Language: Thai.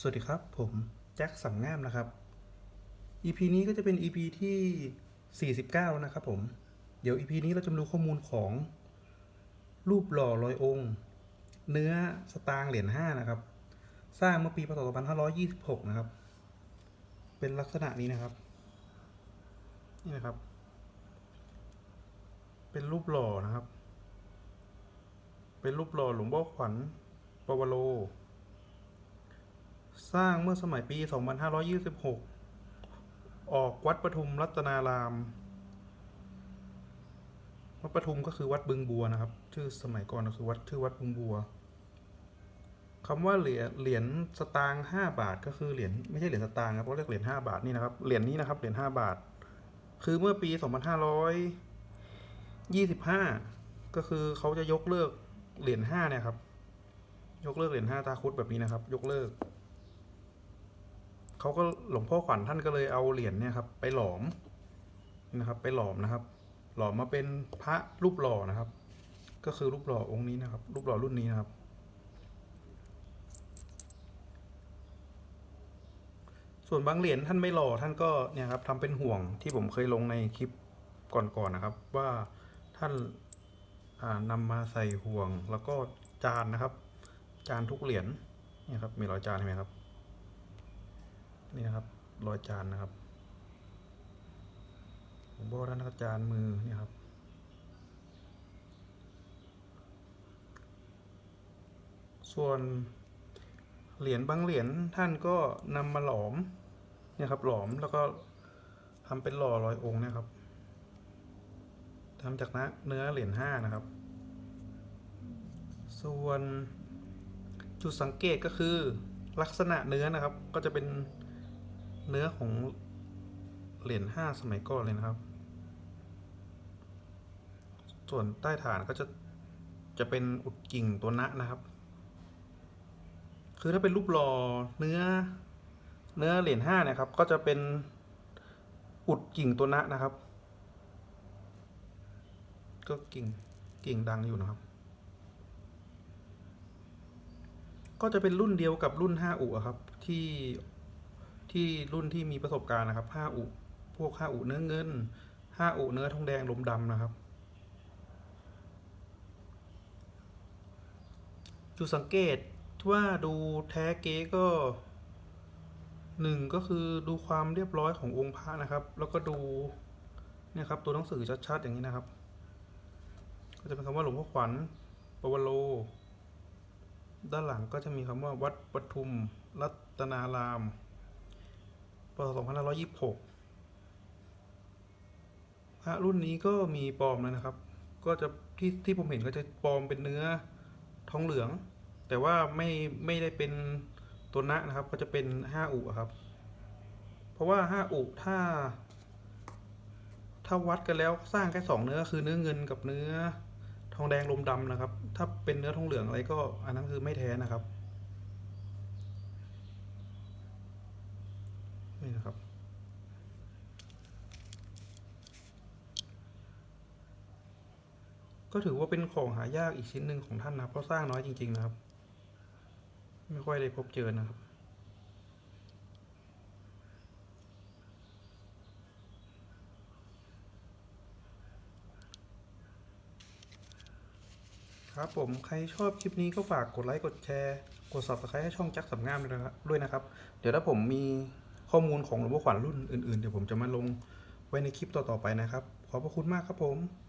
สวัสดีครับ ผมแจ็คสังงามนะครับ EP นี้ก็จะเป็น EP ที่ 49แล้วนะครับผม เดี๋ยว EP นี้เราจะมาดูข้อมูลของรูปหล่อลอยองค์ เนื้อสตางค์เหรียญ5นะครับ สร้างเมื่อปีพศ2526 นะครับ เป็นลักษณะนี้นะครับ นี่นะครับ เป็นรูปหล่อนะครับ เป็นรูปหล่อหลวงพ่อขวัญปวโร สร้างเมื่อสมัยปี 2526 ออกวัดปทุมรัตนาราม วัดปทุมก็คือวัดบึงบัวนะครับ ชื่อสมัยก่อนก็คือวัดชื่อวัดบึงบัวคำว่าเหรียญเหรียญสตางค์ห้าบาท ก็คือเหรียญไม่ใช่เหรียญสตางค์ครับเขาเรียกเหรียญห้าบาทนี่นะครับ เหรียญนี้นะครับ เหรียญห้าบาท คือเมื่อปี 2525 ก็คือเขาจะยกเลิกเหรียญห้าเนี่ยครับ ยกเลิกเหรียญห้าตาคุดแบบนี้นะครับ ยกเลิก เขาก็หลวงพ่อขวัญท่านก็เลยเอาเหรียญเนี่ยครับ ไปหลอมนะครับ ไปหลอมนะครับ หลอมมาเป็นพระรูปหล่อนะครับ ก็คือรูปหล่อองค์นี้นะครับ รูปหล่อรุ่นนี้นะครับ ส่วนบางเหรียญท่านไม่หล่อท่านก็เนี่ยครับทำเป็นห่วงที่ผมเคยลงในคลิปก่อนๆนะครับ ว่าท่านอ่านำมาใส่ห่วงแล้วก็จานนะครับ จานทุกเหรียญเนี่ยครับมีรอยจานเห็นไหมครับ นี่นะครับรอยจานนะครับ ผมบอกท่านนะครับจานมือเนี่ยครับ ส่วนเหรียญบางเหรียญท่านก็นำมาหลอมเนี่ยครับหลอมแล้วก็ทำเป็นหล่อรอยองค์นะครับทำจากเนื้อเหรียญห้านะครับ ส่วนจุดสังเกตก็คือลักษณะเนื้อนะครับ ก็จะเป็น เนื้อของเหรียญห้าสมัยก่อนเลยนะครับ ส่วนใต้ฐานก็จะจะเป็นอุดกิ่งตัวนะนะครับ คือถ้าเป็นรูปหล่อเนื้อเนื้อเหรียญห้านี่ยครับ ก็จะเป็นอุดกิ่งตัวนะนะครับ ก็กิ่งกิ่งดังอยู่นะครับ ก็จะเป็นรุ่นเดียวกับรุ่น5อุอะครับที่ ที่รุ่นที่มีประสบการณ์นะครับ5อุ พวก5อุเนื้อเงิน5อุเนื้อทองแดงลมดำนะครับ จุดสังเกตว่าดูแท้เก๊ก็หนึ่งก็คือดูความเรียบร้อยขององค์พระนะครับ แล้วก็ดูเนี่ยครับตัวหนังสือชัดๆอย่างนี้นะครับ ก็จะเป็นคำว่าหลวงพ่อขวัญปวโรด้านหลังก็จะมีคำว่าวัดปทุม รัตนาราม ปศ2526พระรุ่นนี้ก็มีปลอมแล้วนะครับ ก็จะที่ที่ผมเห็นก็จะปลอมเป็นเนื้อทองเหลือง แต่ว่าไม่ไม่ได้เป็นตัวนะนะครับ ก็จะเป็นห้าอุครับ เพราะว่าห้าอุถ้า ถ้าวัดกันแล้วสร้างแค่สองเนื้อคือเนื้อเงินกับเนื้อทองแดงลมดำนะครับ ถ้าเป็นเนื้อทองเหลืองอะไรก็อันนั้นคือไม่แท้นะครับ นี่นะครับ ก็ถือว่าเป็นของหายากอีกชิ้นหนึ่งของท่านนะเพราะสร้างน้อยจริง ๆ นะครับ ไม่ค่อยได้พบเจอนะครับครับผมใครชอบคลิปนี้ก็ฝากกดไลค์ กดแชร์ กด subscribe ให้ช่องจักสำงามด้วยนะครับ เดี๋ยวถ้าผมมี ข้อมูลของหลวงพ่อขวัญรุ่นอื่นๆ เดี๋ยวผมจะมาลงไว้ในคลิปต่อๆไปนะครับ ขอบพระคุณมากครับผม